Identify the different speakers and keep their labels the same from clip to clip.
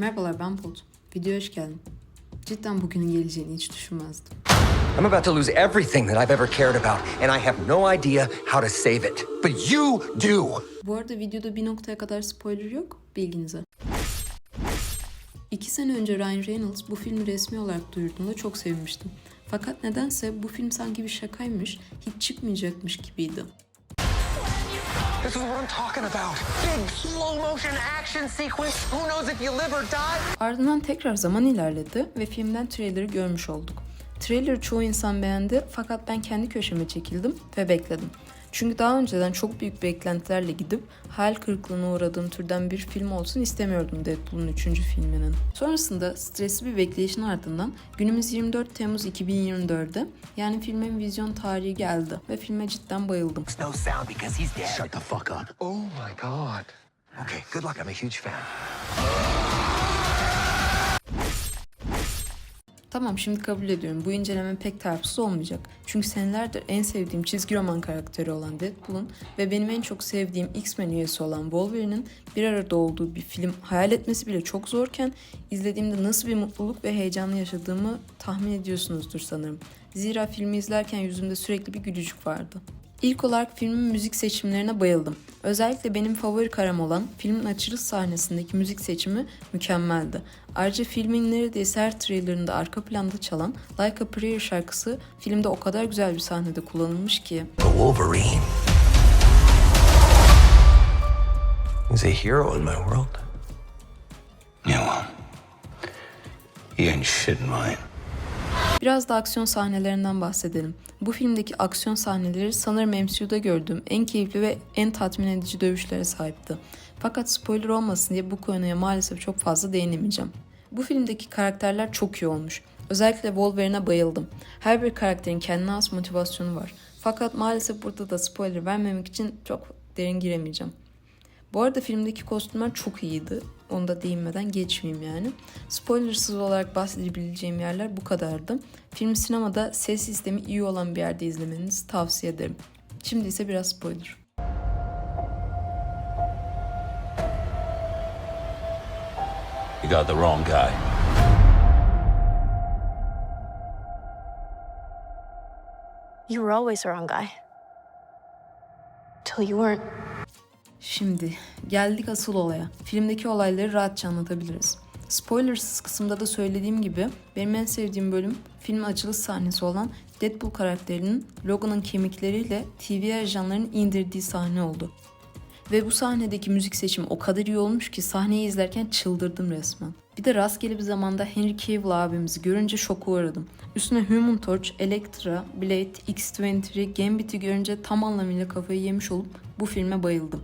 Speaker 1: Merhabalar ben Polt. Videoya hoş geldin. Cidden bugünün geleceğini hiç düşünmezdim.
Speaker 2: I'm about to lose everything that I've ever cared about, and I have no idea how to save it. But you do!
Speaker 1: Bu arada videoda bir noktaya kadar spoiler yok, bilginize. İki sene önce Ryan Reynolds bu filmi resmi olarak duyurduğunda çok sevinmiştim. Fakat nedense bu film sanki bir şakaymış, hiç çıkmayacakmış gibiydi.
Speaker 2: This is what I'm talking about. Big slow motion action sequence. Who knows if you live or die?
Speaker 1: Ardından tekrar zaman ilerledi ve filmden trailer'ı görmüş olduk. Trailer'ı çoğu insan beğendi fakat ben kendi köşeme çekildim ve bekledim. Çünkü daha önceden çok büyük beklentilerle gidip hayal kırıklığına uğradığım türden bir film olsun istemiyordum Deadpool'un 3. filminin. Sonrasında stresli bir bekleyişin ardından günümüz 24 Temmuz 2024'de yani filmin vizyon tarihi geldi ve filme cidden bayıldım.
Speaker 2: No sound because he's dead.
Speaker 3: Shut the fuck up.
Speaker 2: Oh my god. Okay, good luck. I'm a huge fan.
Speaker 1: Tamam şimdi kabul ediyorum. Bu inceleme pek tarafsız olmayacak. Çünkü senelerdir en sevdiğim çizgi roman karakteri olan Deadpool'un ve benim en çok sevdiğim X-Men üyesi olan Wolverine'in bir arada olduğu bir film hayal etmesi bile çok zorken izlediğimde nasıl bir mutluluk ve heyecanlı yaşadığımı tahmin ediyorsunuzdur sanırım. Zira filmi izlerken yüzümde sürekli bir gülücük vardı. İlk olarak filmin müzik seçimlerine bayıldım. Özellikle benim favori karam olan filmin açılış sahnesindeki müzik seçimi mükemmeldi. Ayrıca filmin neredeyse her trailerında arka planda çalan Like a Prayer şarkısı filmde o kadar güzel bir sahnede kullanılmış ki.
Speaker 3: The Wolverine. He's a hero in my world. Yeah, well, he ain't shit in mine.
Speaker 1: Biraz da aksiyon sahnelerinden bahsedelim. Bu filmdeki aksiyon sahneleri sanırım MCU'da gördüğüm en keyifli ve en tatmin edici dövüşlere sahipti. Fakat spoiler olmasın diye bu konuya maalesef çok fazla değinemeyeceğim. Bu filmdeki karakterler çok iyi olmuş. Özellikle Wolverine'e bayıldım. Her bir karakterin kendine has motivasyonu var. Fakat maalesef burada da spoiler vermemek için çok derin giremeyeceğim. Bu arada filmdeki kostümler çok iyiydi. Onu da değinmeden geçmeyeyim yani. Spoilersız olarak bahsedebileceğim yerler bu kadardı. Filmi sinemada ses sistemi iyi olan bir yerde izlemenizi tavsiye ederim. Şimdi ise biraz spoiler.
Speaker 3: You got the wrong guy.
Speaker 4: You were always the wrong guy. Till you weren't.
Speaker 1: Şimdi geldik asıl olaya. Filmdeki olayları rahatça anlatabiliriz. Spoilersız kısımda da söylediğim gibi benim en sevdiğim bölüm filmin açılış sahnesi olan Deadpool karakterinin Logan'ın kemikleriyle TV ajanlarının indirdiği sahne oldu. Ve bu sahnedeki müzik seçimi o kadar iyi olmuş ki sahneyi izlerken çıldırdım resmen. Bir de rastgele bir zamanda Henry Cavill abimizi görünce şoka uğradım. Üstüne Human Torch, Elektra, Blade, X-23, Gambit'i görünce tam anlamıyla kafayı yemiş olup bu filme bayıldım.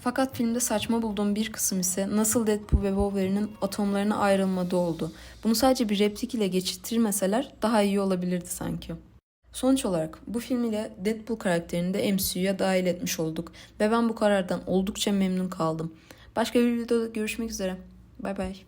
Speaker 1: Fakat filmde saçma bulduğum bir kısım ise nasıl Deadpool ve Wolverine'in atomlarına ayrılmadığı oldu. Bunu sadece bir replik ile geçiştirmeseler daha iyi olabilirdi sanki. Sonuç olarak bu film ile Deadpool karakterini de MCU'ya dahil etmiş olduk ve ben bu karardan oldukça memnun kaldım. Başka bir videoda görüşmek üzere. Bay bay.